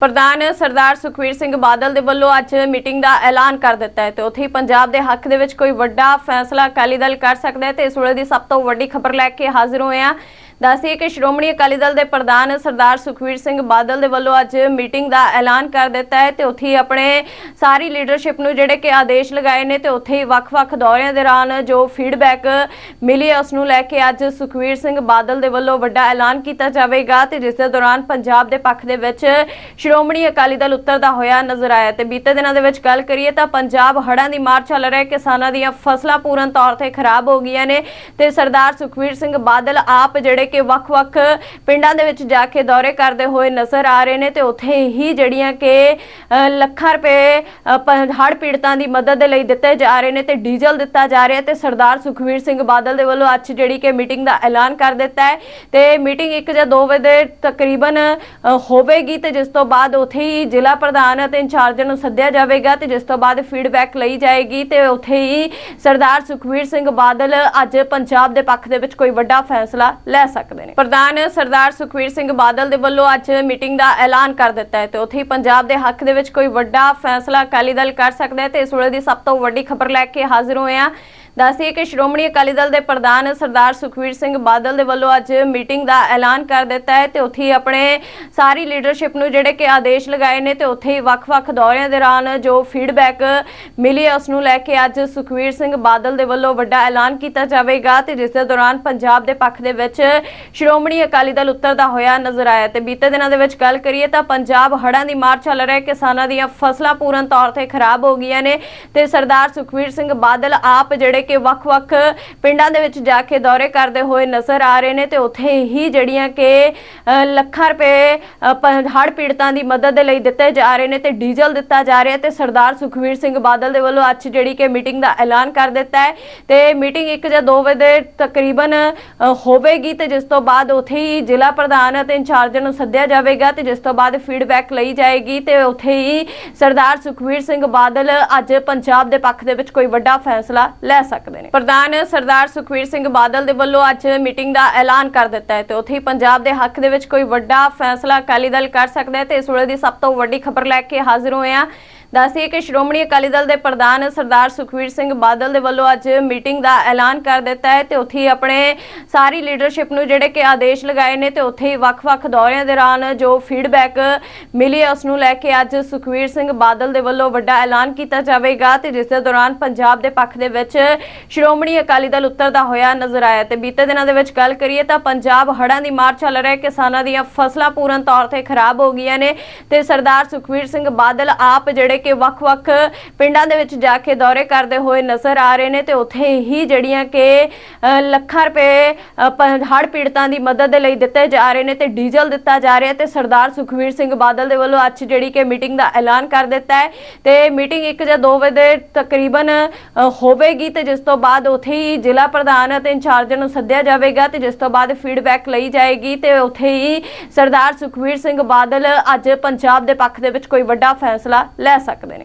ਪ੍ਰਧਾਨ ਸਰਦਾਰ ਸੁਖਵੀਰ ਸਿੰਘ ਬਾਦਲ ਦੇ ਵੱਲੋਂ ਅੱਜ ਮੀਟਿੰਗ ਦਾ ਐਲਾਨ ਕਰ ਦਿੱਤਾ ਹੈ ਤੇ ਉੱਥੇ ਹੀ ਪੰਜਾਬ ਦੇ ਹੱਕ ਦੇ ਵਿੱਚ ਕੋਈ ਵੱਡਾ ਫੈਸਲਾ ਅਕਾਲੀ ਦਲ ਕਰ ਸਕਦਾ ਹੈ ਤੇ ਇਸ ਵੇਲੇ ਦੀ ਸਭ ਤੋਂ ਵੱਡੀ ਖਬਰ ਲੈ ਕੇ ਹਾਜ਼ਰ ਹੋਏ ਹਾਂ। ਦੱਸੀਏ ਕਿ ਸ਼੍ਰੋਮਣੀ ਅਕਾਲੀ ਦਲ ਦੇ ਪ੍ਰਧਾਨ ਸਰਦਾਰ ਸੁਖਵੀਰ ਸਿੰਘ ਬਾਦਲ ਦੇ ਵੱਲੋਂ ਅੱਜ ਮੀਟਿੰਗ ਦਾ ਐਲਾਨ ਕਰ ਦਿੱਤਾ ਹੈ ਤੇ ਉੱਥੇ ਹੀ ਆਪਣੇ ਸਾਰੀ ਲੀਡਰਸ਼ਿਪ ਨੂੰ ਜਿਹੜੇ ਕਿ ਆਦੇਸ਼ ਲਗਾਏ ਨੇ ਤੇ ਉੱਥੇ ਹੀ ਵੱਖ-ਵੱਖ ਦੌਰਿਆਂ ਦੌਰਾਨ ਜੋ ਫੀਡਬੈਕ ਮਿਲੀ ਹੈ ਉਸ ਨੂੰ ਲੈ ਕੇ ਅੱਜ ਸੁਖਵੀਰ ਸਿੰਘ ਬਾਦਲ ਦੇ ਵੱਲੋਂ ਵੱਡਾ ਐਲਾਨ ਕੀਤਾ ਜਾਵੇਗਾ ਤੇ ਜਿਸ ਦੇ ਦੌਰਾਨ ਪੰਜਾਬ ਦੇ ਪੱਖ ਦੇ ਵਿੱਚ ਸ਼੍ਰੋਮਣੀ ਅਕਾਲੀ ਦਲ ਉਤਰਦਾ ਹੋਇਆ ਨਜ਼ਰ ਆਇਆ ਤੇ ਬੀਤੇ ਦਿਨਾਂ ਦੇ ਵਿੱਚ ਗੱਲ ਕਰੀਏ ਤਾਂ ਪੰਜਾਬ ਹੜ੍ਹਾਂ ਦੀ ਮਾਰ ਚੱਲ ਰਿਹਾ ਕਿਸਾਨਾਂ ਦੀਆਂ ਫਸਲਾਂ ਪੂਰਨ ਤੌਰ ਤੇ ਖਰਾਬ ਹੋ ਗਈਆਂ ਨੇ ਤੇ ਸਰਦਾਰ ਸੁਖਵੀਰ ਸਿੰਘ ਬਾਦਲ ਆਪ ਜਿਹੜੇ ਕਿ ਵੱਖ-ਵੱਖ ਪਿੰਡਾਂ ਦੇ ਵਿੱਚ ਜਾ ਕੇ ਦੌਰੇ ਕਰਦੇ ਹੋਏ ਨਜ਼ਰ ਆ ਰਹੇ ਨੇ ਤੇ ਉੱਥੇ ਹੀ ਜਿਹੜੀਆਂ ਕਿ ਲੱਖਾਂ ਰੁਪਏ ਹੜ੍ਹ ਪੀੜਤਾਂ ਦੀ ਮਦਦ ਦੇ ਲਈ ਦਿੱਤੇ ਜਾ ਰਹੇ ਨੇ ਤੇ ਡੀਜ਼ਲ ਦਿੱਤਾ ਜਾ ਰਿਹਾ ਤੇ ਸਰਦਾਰ ਸੁਖਵੀਰ ਸਿੰਘ ਬਾਦਲ ਦੇ ਵੱਲੋਂ ਅੱਜ ਜਿਹੜੀ ਕਿ ਮੀਟਿੰਗ ਦਾ ਐਲਾਨ ਕਰ ਦਿੱਤਾ ਹੈ ਤੇ ਮੀਟਿੰਗ 1 ਜਾਂ 2 ਵਜੇ ਤਕਰੀਬਨ ਹੋਵੇਗੀ ਤੇ ਜਿਸ ਤੋਂ ਬਾਅਦ ਉੱਥੇ ਹੀ ਜ਼ਿਲ੍ਹਾ ਪ੍ਰਧਾਨ ਅਤੇ ਇੰਚਾਰਜ ਨੂੰ ਸੱਦਿਆ ਜਾਵੇਗਾ ਤੇ ਜਿਸ ਤੋਂ ਬਾਅਦ ਫੀਡਬੈਕ ਲਈ ਜਾਏਗੀ ਤੇ ਉੱਥੇ ਹੀ ਸਰਦਾਰ ਸੁਖਵੀਰ ਸਿੰਘ ਬਾਦਲ ਅੱਜ ਪੰਜਾਬ ਦੇ ਪੱਖ ਦੇ ਵਿੱਚ ਕੋਈ ਵੱਡਾ ਫੈਸਲਾ ਲੈ ਸਕਦੇ ਨੇ। ਪ੍ਰਧਾਨ ਸਰਦਾਰ ਸੁਖਵੀਰ ਸਿੰਘ ਬਾਦਲ ਦੇ ਵੱਲੋਂ ਅੱਜ ਮੀਟਿੰਗ ਦਾ ਐਲਾਨ ਕਰ ਦਿੱਤਾ ਹੈ ਤੇ ਉੱਥੇ ਹੀ ਪੰਜਾਬ ਦੇ ਹੱਕ ਦੇ ਵਿੱਚ ਕੋਈ ਵੱਡਾ ਫੈਸਲਾ ਅਕਾਲੀ ਦਲ ਕਰ ਸਕਦਾ ਹੈ ਤੇ ਇਸ ਵੇਲੇ ਦੀ ਸਭ ਤੋਂ ਵੱਡੀ ਖਬਰ ਲੈ ਕੇ ਹਾਜ਼ਰ ਹੋਏ ਆ ਦੱਸੀਏ ਕਿ ਸ਼੍ਰੋਮਣੀ ਅਕਾਲੀ ਦਲ ਦੇ ਪ੍ਰਧਾਨ ਸਰਦਾਰ ਸੁਖਵੀਰ ਸਿੰਘ ਬਾਦਲ ਦੇ ਵੱਲੋਂ ਅੱਜ ਮੀਟਿੰਗ ਦਾ ਐਲਾਨ ਕਰ ਦਿੱਤਾ ਹੈ ਤੇ ਉੱਥੇ ਹੀ ਆਪਣੇ ਸਾਰੀ ਲੀਡਰਸ਼ਿਪ ਨੂੰ ਜਿਹੜੇ ਕਿ ਆਦੇਸ਼ ਲਗਾਏ ਨੇ ਤੇ ਉੱਥੇ ਹੀ ਵੱਖ-ਵੱਖ ਦੌਰਿਆਂ ਦੌਰਾਨ ਜੋ ਫੀਡਬੈਕ ਮਿਲੀ ਉਸ ਨੂੰ ਲੈ ਕੇ ਅੱਜ ਸੁਖਵੀਰ ਸਿੰਘ ਬਾਦਲ ਦੇ ਵੱਲੋਂ ਵੱਡਾ ਐਲਾਨ ਕੀਤਾ ਜਾਵੇਗਾ ਤੇ ਜਿਸ ਦੇ ਦੌਰਾਨ ਪੰਜਾਬ ਦੇ ਪੱਖ ਦੇ ਵਿੱਚ ਸ਼੍ਰੋਮਣੀ ਅਕਾਲੀ ਦਲ ਉਤਰਦਾ ਹੋਇਆ ਨਜ਼ਰ ਆਇਆ ਤੇ ਬੀਤੇ ਦਿਨਾਂ ਦੇ ਵਿੱਚ ਗੱਲ ਕਰੀਏ ਤਾਂ ਪੰਜਾਬ ਹੜ੍ਹਾਂ ਦੀ ਮਾਰ ਚੱਲ ਰਿਹਾ ਕਿਸਾਨਾਂ ਦੀਆਂ ਫਸਲਾਂ ਪੂਰਨ ਤੌਰ ਤੇ ਖਰਾਬ ਹੋ ਗਈਆਂ ਨੇ ਤੇ ਸਰਦਾਰ ਸੁਖਵੀਰ ਸਿੰਘ ਬਾਦਲ ਆਪ ਜਿਹੜੇ ਕਿ ਵੱਖ-ਵੱਖ ਪਿੰਡਾਂ ਦੇ ਵਿੱਚ ਜਾ ਕੇ ਦੌਰੇ ਕਰਦੇ ਹੋਏ ਨਜ਼ਰ ਆ ਰਹੇ ਨੇ ਤੇ ਉੱਥੇ ਹੀ ਜਿਹੜੀਆਂ ਕਿ ਲੱਖਾਂ ਰੁਪਏ ਹੜ੍ਹ ਪੀੜਤਾਂ ਦੀ ਮਦਦ ਦੇ ਲਈ ਦਿੱਤੇ ਜਾ ਰਹੇ ਨੇ ਤੇ ਡੀਜ਼ਲ ਦਿੱਤਾ ਜਾ ਰਿਹਾ ਤੇ ਸਰਦਾਰ ਸੁਖਵੀਰ ਸਿੰਘ ਬਾਦਲ ਦੇ ਵੱਲੋਂ ਅੱਜ ਜਿਹੜੀ ਕਿ ਮੀਟਿੰਗ ਦਾ ਐਲਾਨ ਕਰ ਦਿੱਤਾ ਹੈ ਤੇ ਮੀਟਿੰਗ 1 ਜਾਂ 2 ਵਜੇ ਤਕਰੀਬਨ ਹੋਵੇਗੀ ਤੇ ਜਿਸ ਤੋਂ ਬਾਅਦ ਉੱਥੇ ਹੀ ਜ਼ਿਲ੍ਹਾ ਪ੍ਰਧਾਨ ਅਤੇ ਇੰਚਾਰਜ ਨੂੰ ਸੱਦਿਆ ਜਾਵੇਗਾ ਤੇ ਜਿਸ ਤੋਂ ਬਾਅਦ ਫੀਡਬੈਕ ਲਈ ਜਾਏਗੀ ਤੇ ਉੱਥੇ ਹੀ ਸਰਦਾਰ ਸੁਖਵੀਰ ਸਿੰਘ ਬਾਦਲ ਅੱਜ ਪੰਜਾਬ ਦੇ ਪੱਖ ਦੇ ਵਿੱਚ ਕੋਈ ਵੱਡਾ ਫੈਸਲਾ ਲੈ ਸਕਦੇ ਨੇ। ਪ੍ਰਧਾਨ ਸਰਦਾਰ ਸੁਖਵੀਰ ਸਿੰਘ ਬਾਦਲ ਦੇ ਵੱਲੋਂ ਅੱਜ ਮੀਟਿੰਗ ਦਾ ਐਲਾਨ ਕਰ ਦਿੱਤਾ ਹੈ ਤੇ ਉੱਥੇ ਹੀ ਪੰਜਾਬ ਦੇ ਹੱਕ ਦੇ ਵਿੱਚ ਕੋਈ ਵੱਡਾ ਫੈਸਲਾ ਅਕਾਲੀ ਦਲ ਕਰ ਸਕਦਾ ਹੈ ਤੇ ਇਸ ਵੇਲੇ ਦੀ ਸਭ ਤੋਂ ਵੱਡੀ ਖਬਰ ਲੈ ਕੇ ਹਾਜ਼ਰ ਹੋਏ ਆ ਦੱਸੀਏ ਕਿ ਸ਼੍ਰੋਮਣੀ ਅਕਾਲੀ ਦਲ ਦੇ ਪ੍ਰਧਾਨ ਸਰਦਾਰ ਸੁਖਵੀਰ ਸਿੰਘ ਬਾਦਲ ਦੇ ਵੱਲੋਂ ਅੱਜ ਮੀਟਿੰਗ ਦਾ ਐਲਾਨ ਕਰ ਦਿੱਤਾ ਹੈ ਤੇ ਉੱਥੇ ਹੀ ਆਪਣੇ ਸਾਰੀ ਲੀਡਰਸ਼ਿਪ ਨੂੰ ਜਿਹੜੇ ਕਿ ਆਦੇਸ਼ ਲਗਾਏ ਨੇ ਤੇ ਉੱਥੇ ਹੀ ਵੱਖ-ਵੱਖ ਦੌਰਿਆਂ ਦੌਰਾਨ ਜੋ ਫੀਡਬੈਕ ਮਿਲੀ ਉਸ ਨੂੰ ਲੈ ਕੇ ਅੱਜ ਸੁਖਵੀਰ ਸਿੰਘ ਬਾਦਲ ਦੇ ਵੱਲੋਂ ਵੱਡਾ ਐਲਾਨ ਕੀਤਾ ਜਾਵੇਗਾ ਤੇ ਜਿਸ ਦੇ ਦੌਰਾਨ ਪੰਜਾਬ ਦੇ ਪੱਖ ਦੇ ਵਿੱਚ ਸ਼੍ਰੋਮਣੀ ਅਕਾਲੀ ਦਲ ਉਤਰਦਾ ਹੋਇਆ ਨਜ਼ਰ ਆਇਆ ਤੇ ਬੀਤੇ ਦਿਨਾਂ ਦੇ ਵਿੱਚ ਗੱਲ ਕਰੀਏ ਤਾਂ ਪੰਜਾਬ ਹੜ੍ਹਾਂ ਦੀ ਮਾਰ ਚੱਲ ਰਿਹਾ ਕਿਸਾਨਾਂ ਦੀਆਂ ਫਸਲਾਂ ਪੂਰਨ ਤੌਰ ਤੇ ਖਰਾਬ ਹੋ ਗਈਆਂ ਨੇ ਤੇ ਸਰਦਾਰ ਸੁਖਵੀਰ ਸਿੰਘ ਬਾਦਲ ਆਪ ਜਿਹੜੇ ਕਿ ਵੱਖ-ਵੱਖ ਪਿੰਡਾਂ ਦੇ ਵਿੱਚ ਜਾ ਕੇ ਦੌਰੇ ਕਰਦੇ ਹੋਏ ਨਜ਼ਰ ਆ ਰਹੇ ਨੇ ਤੇ ਉੱਥੇ ਹੀ ਜਿਹੜੀਆਂ ਕਿ ਲੱਖਾਂ ਰੁਪਏ ਹੜ੍ਹ ਪੀੜਤਾਂ ਦੀ ਮਦਦ ਦੇ ਲਈ ਦਿੱਤੇ ਜਾ ਰਹੇ ਨੇ ਤੇ ਡੀਜ਼ਲ ਦਿੱਤਾ ਜਾ ਰਿਹਾ ਤੇ ਸਰਦਾਰ ਸੁਖਵੀਰ ਸਿੰਘ ਬਾਦਲ ਦੇ ਵੱਲੋਂ ਅੱਜ ਜਿਹੜੀ ਕਿ ਮੀਟਿੰਗ ਦਾ ਐਲਾਨ ਕਰ ਦਿੱਤਾ ਹੈ ਤੇ ਮੀਟਿੰਗ 1 ਜਾਂ 2 ਵਜੇ ਤਕਰੀਬਨ ਹੋਵੇਗੀ ਤੇ ਜਿਸ ਤੋਂ ਬਾਅਦ ਉੱਥੇ ਹੀ ਜ਼ਿਲ੍ਹਾ ਪ੍ਰਧਾਨ ਅਤੇ ਇੰਚਾਰਜ ਨੂੰ ਸੱਦਿਆ ਜਾਵੇਗਾ ਤੇ ਜਿਸ ਤੋਂ ਬਾਅਦ ਫੀਡਬੈਕ ਲਈ ਜਾਏਗੀ ਤੇ ਉੱਥੇ ਹੀ ਸਰਦਾਰ ਸੁਖਵੀਰ ਸਿੰਘ ਬਾਦਲ ਅੱਜ ਪੰਜਾਬ ਦੇ ਪੱਖ ਦੇ ਵਿੱਚ ਕੋਈ ਵੱਡਾ ਫੈਸਲਾ ਲੈ ਸਕਦੇ ਨੇ